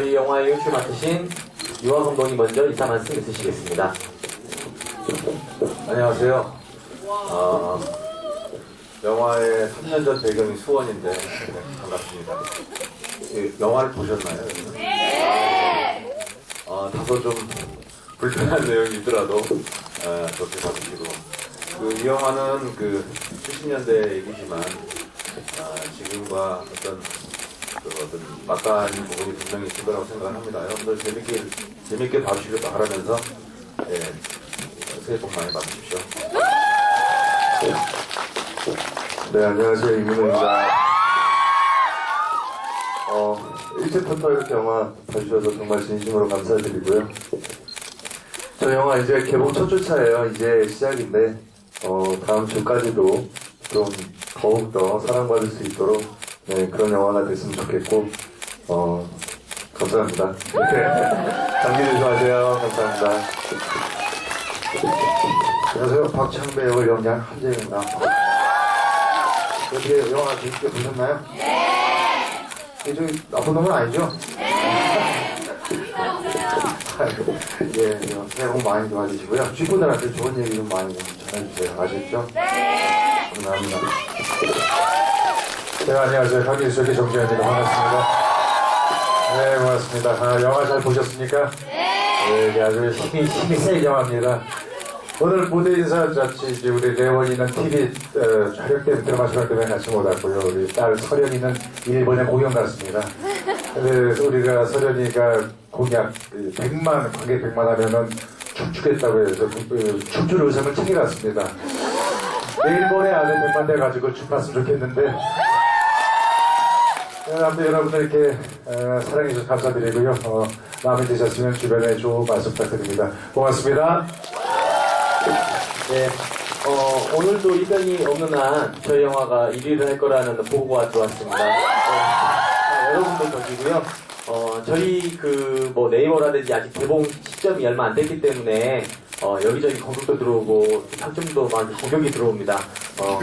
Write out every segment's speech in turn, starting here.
어, 저희 영화의 연출 맡으신 유화 감독님 먼저 인사 말씀 있으시겠습니다. 안녕하세요. 어, 영화의 3년 전 배경이 수원인데 네, 반갑습니다. 이 영화를 보셨나요? 네. 어, 다소 좀 불편한 내용이 있더라도 어, 좋게 봐주시고 그, 이 영화는 그 70년대 얘기지만 아, 지금과 어떤 그 어떤 막간 부분이 분명히 있을 거라고 생각을 합니다. 여러분들 재밌게 재밌게 봐주시길 바라면서 예, 새해 복 많이 받으십시오. 네, 안녕하세요. 이민호입니다. 어, 일찍부터 이렇게 영화 봐주셔서 정말 진심으로 감사드리고요. 저 영화 이제 개봉 첫 주차예요. 이제 시작인데, 어, 다음 주까지도 좀 더욱더 사랑받을 수 있도록 네, 그런 영화가 됐으면 좋겠고, 어, 감사합니다. 네. 감기 조심하세요. 감사합니다. 안녕하세요. 박창배 역을 연기한 한재입니다. 어떻게 영화 재밌게 보셨나요? 네! 저기 나쁜 놈은 아니죠? 네. 예, 새해 복 많이 도와주시고요. 주분들한테 좋은 얘기 좀 많이 좀 전해주세요. 아셨죠? 네! 감사합니다. 네, 안녕하세요. 강민수의 정재현입니다. 반갑습니다. 네, 고맙습니다. 아, 영화 잘 보셨습니까? 네. 이게 아주 힘이, 힘이 센 영화입니다. 오늘 무대 인사 자치 이제 우리 레원이는 TV 어, 촬영 때문에 드라마 촬영 때문에 같이 못 왔고요. 우리 딸 설현이는 일본에 공연 갔습니다. 그래서 우리가 설현이가 공약 100만, 관객 100만 하면은 춤추겠다고 해서 그, 춤출 의상을 챙겨갔습니다. 일본에 아들 100만 돼가지고 춤 봤으면 좋겠는데 네, 아무튼 여러분들 이렇게 어, 사랑해주셔서 감사드리고요. 어, 마음에 드셨으면 주변에 좋은 말씀 부탁드립니다. 고맙습니다. 네, 어, 오늘도 이변이 없는 한 저희 영화가 1위를 할 거라는 보고가 들어왔습니다. 네, 자, 여러분들 덕이고요. 어, 저희 그 뭐 네이버라든지 아직 개봉 시점이 얼마 안 됐기 때문에 어, 여기저기 공격도 들어오고 상점도 많이 공격이 들어옵니다. 어,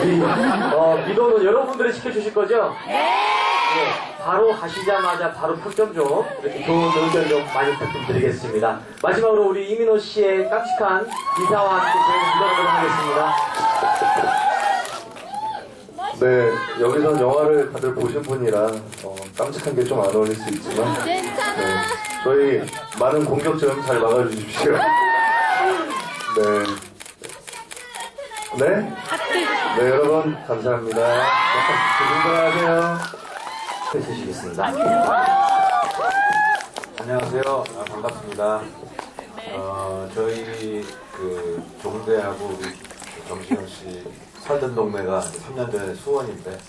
우리 어, 민호는 여러분들이 시켜주실 거죠? 네, 바로 가시자마자 바로 평점 좀 이렇게 좋은 의견 좀 많이 부탁드리겠습니다. 마지막으로 우리 이민호 씨의 깜찍한 인사와 함께 저희는 물러가도록 하겠습니다. 네, 여기서 영화를 다들 보신 분이라 어, 깜찍한 게 좀 안 어울릴 수 있지만 네, 저희 많은 공격 좀 잘 막아주십시오. 네. 네? 네, 여러분 감사합니다. 조심들하세요. 해주시겠습니다. 안녕하세요. 아, 반갑습니다. 어, 저희 그 종대하고 우리 정시영 씨 살던 동네가 3년 전에 수원인데 네.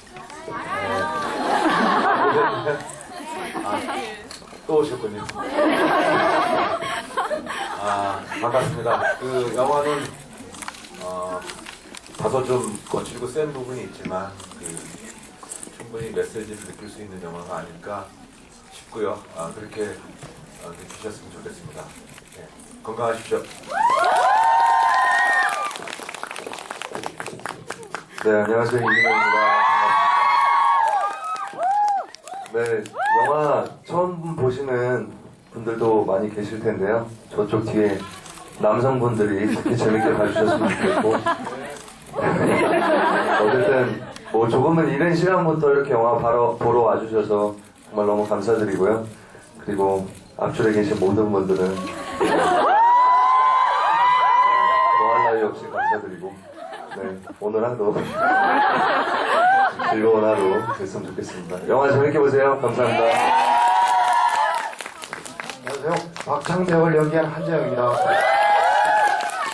아, 또 오셨군요. 아, 반갑습니다. 그 영화는 어, 다소 좀 거칠고 센 부분이 있지만 그 충분히 메시지를 느낄 수 있는 영화가 아닐까 싶고요. 아, 그렇게 어, 느끼셨으면 좋겠습니다. 네, 건강하십시오. 네, 안녕하세요. 이민호입니다. 네, 영화 처음 보시는 분들도 많이 계실 텐데요. 저쪽 뒤에 남성분들이 특히 재밌게 봐주셨으면 좋겠고. 어쨌든, 뭐 조금은 이른 시간부터 이렇게 영화 바로 보러 와주셔서 정말 너무 감사드리고요. 그리고 앞줄에 계신 모든 분들은 더할 나위 없이 감사드리고 네, 오늘 하루 즐거운 하루 됐으면 좋겠습니다. 영화 재밌게 보세요. 감사합니다. 안녕하세요. 역을 연기한 한재영입니다.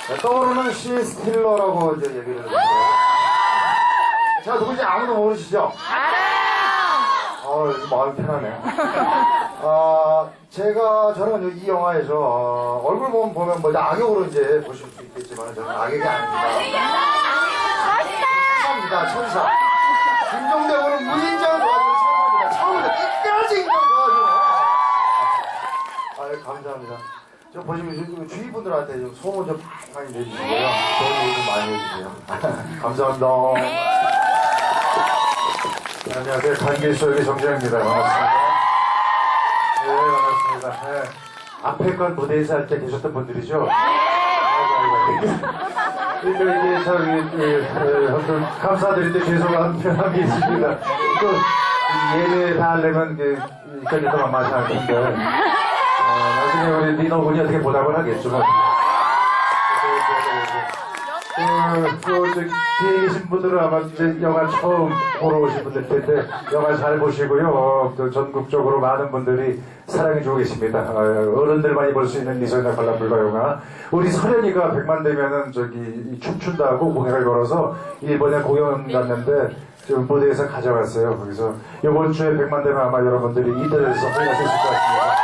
네, 떠오르는 시 스틸러라고 이제 얘기를 했는데 제가 누군지 아무도 모르시죠? 알아요! 어, 마음이 편하네요. 아, 제가, 저는 이 영화에서, 어, 얼굴 보면, 보면 뭐, 악역으로 이제 보실 수 있겠지만, 저는 악역이 아닙니다. 천사입니다, 천사. 김종대군은 무인장을 도와주는 천사입니다. 처음부터 끝까지 인정 도와주는. 아유, 감사합니다. 저 보시면 좀 주위 분들한테 좀 소문 좀 많이 내주시고요. 좋은 얘기 좀 많이 해주세요. 감사합니다. 안녕하세요. 관계수역의 정재현입니다. 반갑습니다. 네, 반갑습니다. 네. 앞에 건 무대에서 할 때 계셨던 분들이죠? 아이고. 그러니까 이게 저기, 그, 그, 그 감사드린데 죄송한 편함이 있습니다. 또, 이 예배 다 하려면, 그, 이까지 동안 마셔야 할 텐데, 어, 나중에 우리 민호 군이 어떻게 보답을 하겠죠. 뭐. 그, 또, 저기, 뒤에 계신 분들은 아마 이제 영화 처음 보러 오신 분들 텐데, 영화 잘 보시고요. 어, 또 전국적으로 많은 분들이 사랑해주고 계십니다. 어, 어른들만이 볼 수 있는 미소나 관람불가 영화. 우리 설현이가 100만 되면은 저기 이 춤춘다고 공약을 걸어서 일본에 공연 갔는데, 지금 무대에서 가져갔어요. 거기서 이번 주에 100만 되면 아마 여러분들이 이들에서 있을 것 같습니다.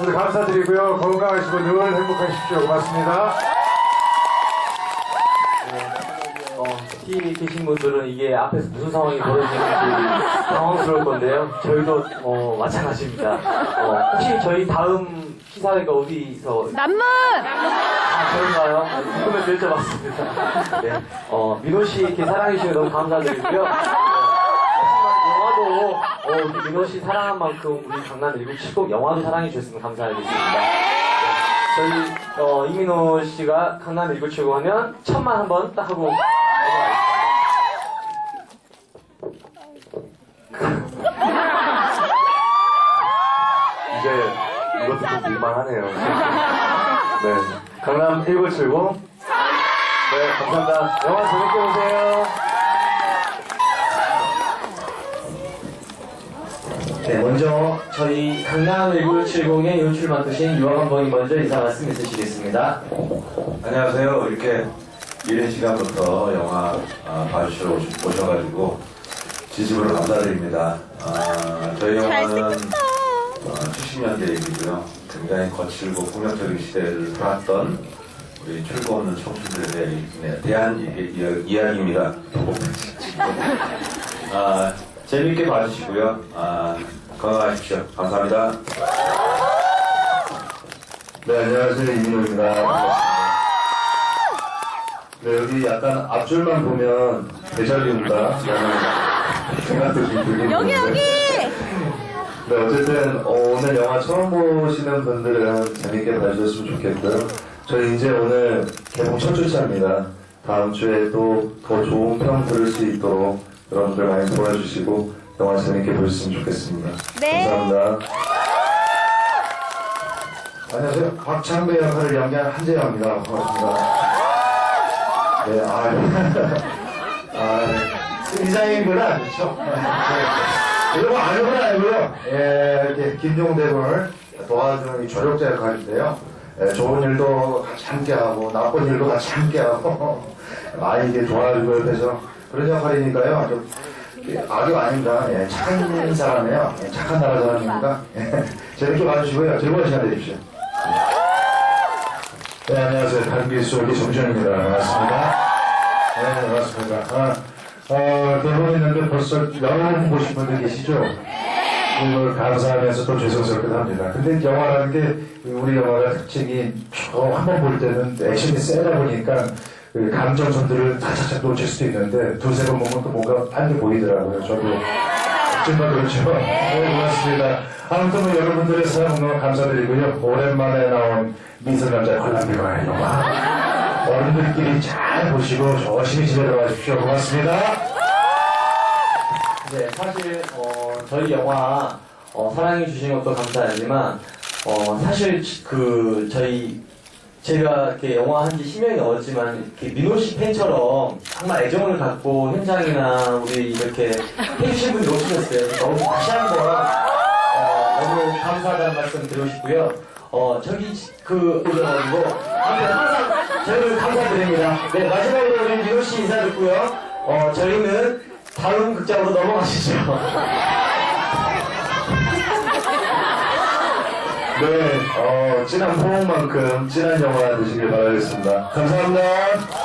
오늘 감사드리고요. 건강하시고 늘 행복하십시오. 고맙습니다. 어, 뒤에 계신 분들은 이게 앞에서 무슨 상황이 벌어지는지 당황스러울 건데요. 저희도 어, 마찬가지입니다. 어, 혹시 저희 다음 기사회가 어디서 남문! 아, 그런가요? 궁금해서 여쭤봤습니다. 네. 어, 민호 씨 이렇게 사랑해주셔서 너무 감사드리고요. 어, 영화도, 어, 민호 씨 사랑한 만큼 우리 강남 1970 영화도 사랑해주셨으면 감사하겠습니다. 네. 저희, 어, 이민호 씨가 강남 1970 하면 천만 한번 딱 하고 넘어가겠습니다. 이제 이것도 좀 민망 하네요. 네. 강남 1970. 네, 감사합니다. 영화 재밌게 보세요. 네, 먼저 저희 강남 1970의 연출 맡으신 유학 감독님 먼저 인사 말씀 해주시겠습니다. 안녕하세요. 이렇게 이른 시간부터 영화 아, 봐주시러 오시- 오셔가지고 진심으로 감사드립니다. 아, 저희 영화는 어, 70년대 얘기고요. 굉장히 거칠고 폭력적인 시대를 살았던 우리 출구 없는 청춘들에 네, 대한 이- 이- 이야 기입니다. 아, 재밌게 봐주시고요. 아, 건강하십시오. 감사합니다. 네, 안녕하세요. 이민호입니다. 네, 여기 약간 앞줄만 보면? 라는 생각도 좀 들긴 여기. 여기! 네, 어쨌든 어, 오늘 영화 처음 보시는 분들은 재밌게 봐주셨으면 좋겠고요. 저희 이제 오늘 개봉 첫 주차입니다. 다음 주에 또 더 좋은 평 들을 수 있도록 여러분들 많이 도와주시고 영화 재밌게 보셨으면 좋겠습니다. 네. 감사합니다. 안녕하세요. 박창배 역할을 연기한 한재영입니다. 반갑습니다. 네, 아, 아, 이상인 아니죠? 아는 건 아니고요. 예, 이렇게 김종대군을 도와주는 이 조력자 역할인데요. 예, 좋은 일도 같이 함께하고, 나쁜 일도 같이 함께하고, 아이게 도와주고 옆에서 그런 역할이니까요. 아주 악이 아닙니다. 예, 착한 사람이에요. 예, 착한 나라 사람입니다. 예, 재밌게 봐주시고요. 즐거운 시간 되십시오. 네, 안녕하세요. 달기수 우리 정준입니다. 반갑습니다. 네, 반갑습니다. 아, 어, 대본에 있는데 벌써 여러 번 보신 분들 계시죠? 그걸 감사하면서 또 죄송스럽기도 합니다. 근데 영화라는 게 우리 영화가 특징이 한 번 볼 때는 액션이 세다 보니까 그 감정선들을 다차차 놓칠 수도 있는데 두세 번 보면 또 뭔가 딴게 보이더라고요. 저도 정말 그렇죠. 네, 고맙습니다. 아무튼 뭐 여러분들의 사랑 너무 감사드리고요. 오랜만에 나온 미성남자 관람비가 영화. 어른들끼리 잘 보시고 조심히 집에 들어가십시오. 고맙습니다. 네, 사실 어, 저희 영화 어, 사랑해 주신 것도 감사하지만 어, 사실 그 저희 제가 이렇게 영화 한 지 10년이 넘었지만 이렇게 민호 씨 팬처럼 정말 애정을 갖고 현장이나 우리 이렇게 해주신 분이 없으셨어요. 너무 다시 한번 어, 너무 감사하다는 말씀 드리고 싶고요. 어, 저기 그 의견이고 아무튼 항상 저희를 감사드립니다. 네, 마지막으로 우리 민호 씨 인사 듣고요. 어, 저희는 다음 극장으로 넘어가시죠. 네, 어, 진한 포옹만큼 진한 영화 되시길 바라겠습니다. 감사합니다.